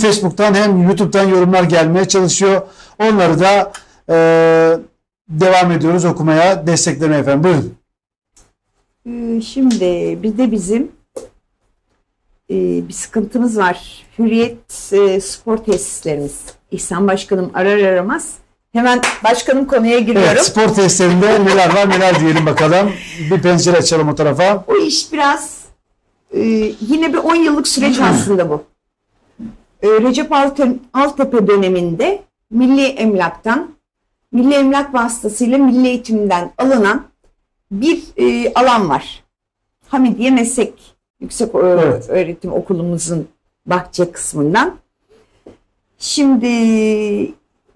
Facebook'tan hem YouTube'dan yorumlar gelmeye çalışıyor. Onları da e, devam ediyoruz okumaya, desteklemeye efendim. Buyurun. Ee, Şimdi bir de bizim e, bir sıkıntımız var. Hürriyet e, spor tesislerimiz. İhsan Başkanım arar aramaz. Hemen başkanım konuya giriyorum. Evet, spor testlerinde neler var neler diyelim bakalım. Bir pencere açalım o tarafa. O iş biraz e, yine bir 10 yıllık süreç aslında bu. E, Recep Alt- Altepe döneminde Milli Emlak'tan, Milli Emlak vasıtasıyla Milli Eğitim'den alınan bir e, alan var. Hamidiye Meslek Yüksek e, Evet. Öğretim Okulumuzun bahçe kısmından. Şimdi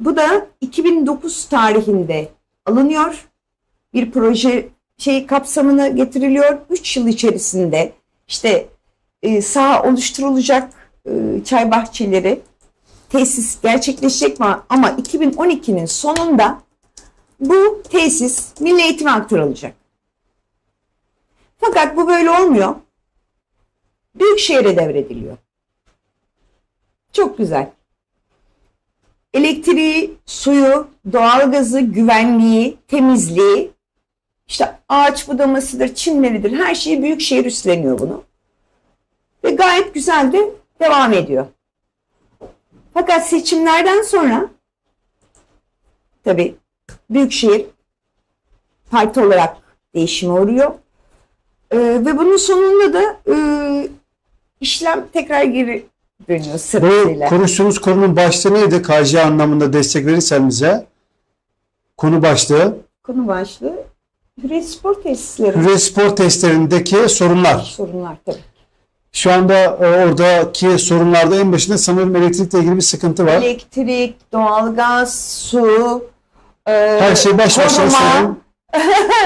bu da 2009 tarihinde alınıyor. Bir proje şey kapsamına getiriliyor. 3 yıl içerisinde işte e, saha oluşturulacak çay bahçeleri tesis gerçekleşecek mi? Ama 2012'nin sonunda bu tesis Milli Eğitim'e aktarılacak. Fakat bu böyle olmuyor. Büyükşehir'e devrediliyor. Çok güzel. Elektriği, suyu, doğalgazı, güvenliği, temizliği, işte ağaç budamasıdır, çimleridir, her şeyi Büyükşehir üstleniyor bunu. Ve gayet güzel de devam ediyor. Fakat seçimlerden sonra tabii Büyükşehir parti olarak değişime uğruyor. Ee, ve bunun sonunda da e, işlem tekrar geri dönüyor Bu sırasıyla. konuştuğumuz konunun başlığı neydi? KJ anlamında destek verirsen bize. Konu başlığı. Konu başlığı Hürriyet Spor Tesisleri Hürriyet spor testlerindeki sorunlar. sorunlar tabii. Şu anda e, oradaki sorunlarda en başında sanırım elektrikle ilgili bir sıkıntı var. Elektrik, doğalgaz, su, e, Her şey baş başa.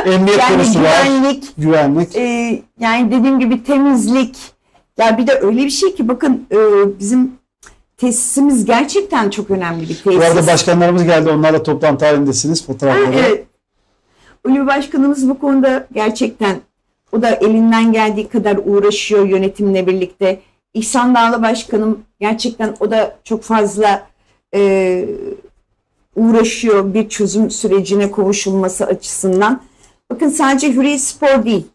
Emniyet yani konusu var. güvenlik, Güvenlik. e, yani dediğim gibi temizlik. Ya bir de öyle bir şey ki bakın e, bizim tesisimiz gerçekten çok önemli bir tesis. Bu arada başkanlarımız geldi. Onlarla toplantı halindesiniz Ha, fotoğrafları. evet. Ulvi Başkanımız bu konuda gerçekten o da elinden geldiği kadar uğraşıyor yönetimle birlikte. İhsan Dağlı Başkanım gerçekten o da çok fazla e, uğraşıyor bir çözüm sürecine kavuşulması açısından. Bakın sadece Hürriyet Spor değil.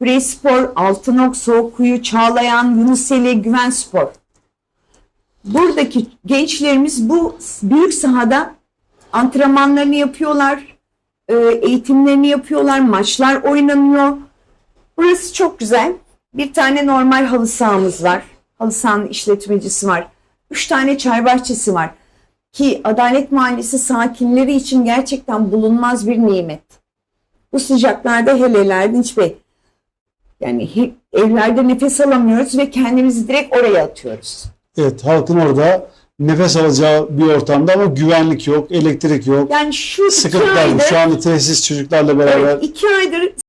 Hürriyet Spor, Altınok, Soğukkuyu, Çağlayan, Yunuseli, Güven Spor. Buradaki gençlerimiz bu büyük sahada antrenmanlarını yapıyorlar, e, eğitimlerini yapıyorlar, maçlar oynanıyor. Burası çok güzel. Bir tane normal halı sahamız var. Halı sahanın işletmecisi var. Üç tane çay bahçesi var. Ki Adalet Mahallesi sakinleri için gerçekten bulunmaz bir nimet. Bu sıcaklarda hele Erdinç Bey. Yani evlerde nefes alamıyoruz ve kendimizi direkt oraya atıyoruz. Evet, halkın orada nefes alacağı bir ortamda ama güvenlik yok, elektrik yok. Yani şu Sıkıntılar. Şu anda tesis çocuklarla beraber evet, iki aydır